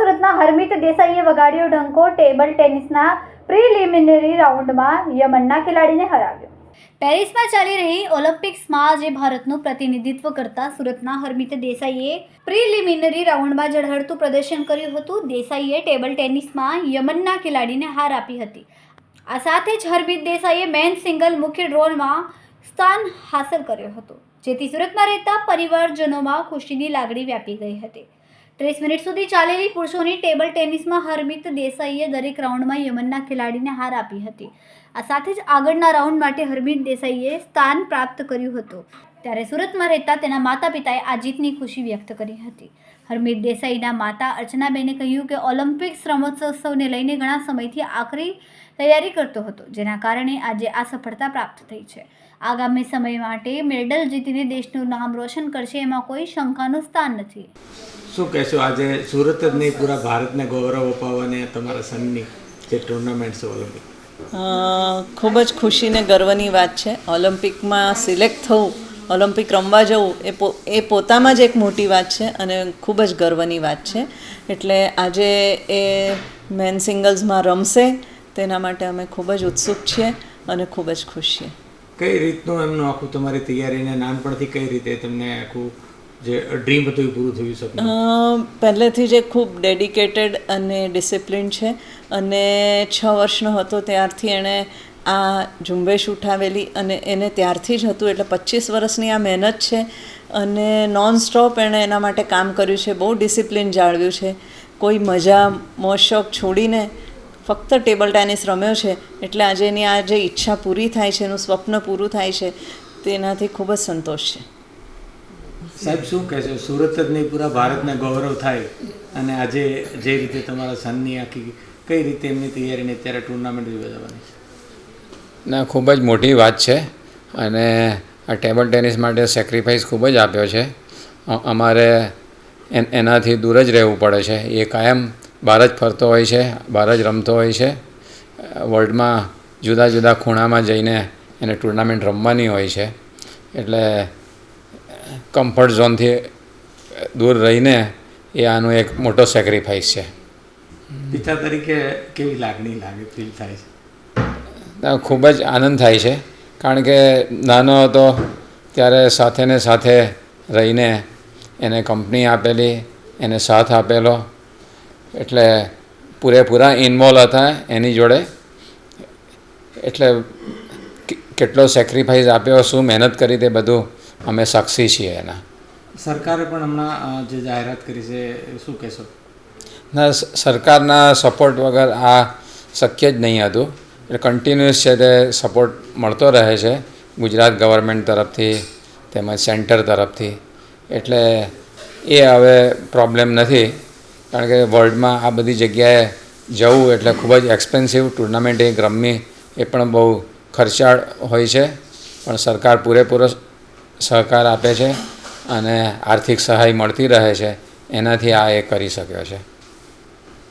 સુરતના હરમિત દેસાઈએ વગાડ્યો ડંકો table ટેનિસના preliminary રાઉન્ડમાં યમનના ખેલાડીને હરાવ્યો. પેરિસમાં ચાલી રહી ઓલિમ્પિક્સમાં આજે ભારતનું પ્રતિનિધિત્વ કરતા સુરતના હરમિત દેસાઈએ પ્રિલિમિનરી રાઉન્ડમાં ઝળહળતું પ્રદર્શન કર્યું હતું. દેસાઈએ ટેબલ ટેનિસમાં યમનના ખેલાડીને હાર આપી હતી. આ સાથે જ હરમિત દેસાઈએ મેન સિંગલ મુખ્ય ડ્રોનમાં સ્થાન હાંસલ કર્યો હતો, જેથી સુરતમાં રહેતા પરિવારજનોમાં ખુશીની લાગણી વ્યાપી ગઈ હતી. ત્રીસ મિનિટ સુધી ચાલેલી પુરુષોની ટેબલ ટેનિસમાં હરમિત દેસાઈએ દરેક રાઉન્ડમાં યમનના ખેલાડીને હાર આપી હતી. આ સાથે જ આગળના રાઉન્ડ માટે હરમિત દેસાઈએ સ્થાન પ્રાપ્ત કર્યું હતું. ત્યારે સુરતમાં રહેતા તેના માતા પિતાએ આ જીતની ખુશી વ્યક્ત કરી હતી. હરમિત દેસાઈના માતા અર્ચનાબેને કહ્યું કે ઓલિમ્પિક્સ રમતોત્સવને લઈને ઘણા સમયથી આખરી તૈયારી કરતો હતો, જેના કારણે આજે આ સફળતા પ્રાપ્ત થઈ છે. આગામી સમય માટે મેડલ જીતીને દેશનું નામ રોશન કરશે એમાં કોઈ શંકાનું સ્થાન નથી. શું કહેશો? આજે સુરત જ નહીં પૂરા ભારતને ગૌરવ અપાવવાની તમારા સનની જે ટુર્નામેન્ટ છે ઓલિમ્પિક ખૂબ જ ખુશી ને ગર્વની વાત છે. ઓલિમ્પિકમાં સિલેક્ટ થવું ઓલિમ્પિક રમવા જવું એ એ પોતામાં જ એક મોટી વાત છે અને ખૂબ જ ગર્વની વાત છે. એટલે આજે એ મેન સિંગલ્સમાં રમશે તેના માટે અમે ખૂબ જ ઉત્સુક છીએ અને ખૂબ જ ખુશ છીએ. કઈ રીતનું એમનું આખું તમારી તૈયારીને નાનપણથી કઈ રીતે તમને આખું જે ડ્રીમ હતું એ પૂરું થયું સપનું પહેલેથી જ ખૂબ ડેડિકેટેડ અને ડિસિપ્લિન છે. અને છ વર્ષનો હતો ત્યારથી એણે આ ઝુંબેશ ઉઠાવેલી અને એને ત્યારથી જ હતું એટલે પચીસ વર્ષની આ મહેનત છે. અને નોન સ્ટોપ એણે એના માટે કામ કર્યું છે, બહુ ડિસિપ્લિન જાળવ્યું છે. કોઈ મજા મોશોક છોડીને ફક્ત ટેબલ ટેનિસ રમ્યો છે, એટલે આજે એની આ જે ઈચ્છા પૂરી થાય છે, એનું સ્વપ્ન પૂરું થાય છે, તેનાથી ખૂબ જ સંતોષ છે. સાહેબ, શું કહેશો? સુરત જ નહીં, પૂરા ભારતને ગૌરવ થાય. અને આજે જે રીતે તમારા સનની આખી કઈ રીતે એમની તૈયારીને અત્યારે ટુર્નામેન્ટ યોજવાની છે? ના, ખૂબ જ મોટી વાત છે. અને આ ટેબલ ટેનિસ માટે સેક્રિફાઈસ ખૂબ જ આપ્યો છે. અમારે એન, એનાથી દૂર જ રહેવું પડે છે. એ કાયમ બહાર જ ફરતો હોય છે, બહાર જ રમતો હોય છે. વર્લ્ડમાં જુદા જુદા ખૂણામાં જઈને એને ટુર્નામેન્ટ રમવાની હોય છે. એટલે કમ્ફર્ટ ઝોનથી દૂર રહીને એ આનો એક મોટો સેક્રિફાઈસ છે. પિતા તરીકે કેવી લાગણી લાગે ફીલ થાય છે? ખૂબ જ આનંદ થાય છે. કારણ કે નાનો હતો ત્યારે સાથે ને સાથે રહીને એને કંપની આપેલી એને સાથ આપેલો. એટલે પૂરેપૂરા ઇન્વોલ્વ હતા એની જોડે. એટલે કેટલો સેક્રિફાઈસ આપ્યો શું મહેનત કરી તે બધું અમે સાક્ષી છીએ એના. સરકારે પણ હમણાં જે જાહેરાત કરી છે એ શું કહેશો? ના સરકારના સપોર્ટ વગર આ શક્ય જ નહીં હતું. એટલે કન્ટિન્યુઅસ છે તે સપોર્ટ મળતો રહે છે ગુજરાત ગવર્મેન્ટ તરફથી તેમજ સેન્ટર તરફથી. એટલે એ હવે પ્રોબ્લેમ નથી કારણ કે વર્લ્ડમાં આ બધી જગ્યાએ જવું એટલે ખૂબ જ એક્સપેન્સિવ ટુર્નામેન્ટ એક રમવી એ પણ બહુ ખર્ચાળ હોય છે. પણ સરકાર પૂરેપૂરો સહકાર આપે છે અને આર્થિક સહાય મળતી રહે છે. એનાથી આ એ કરી શક્યો છે.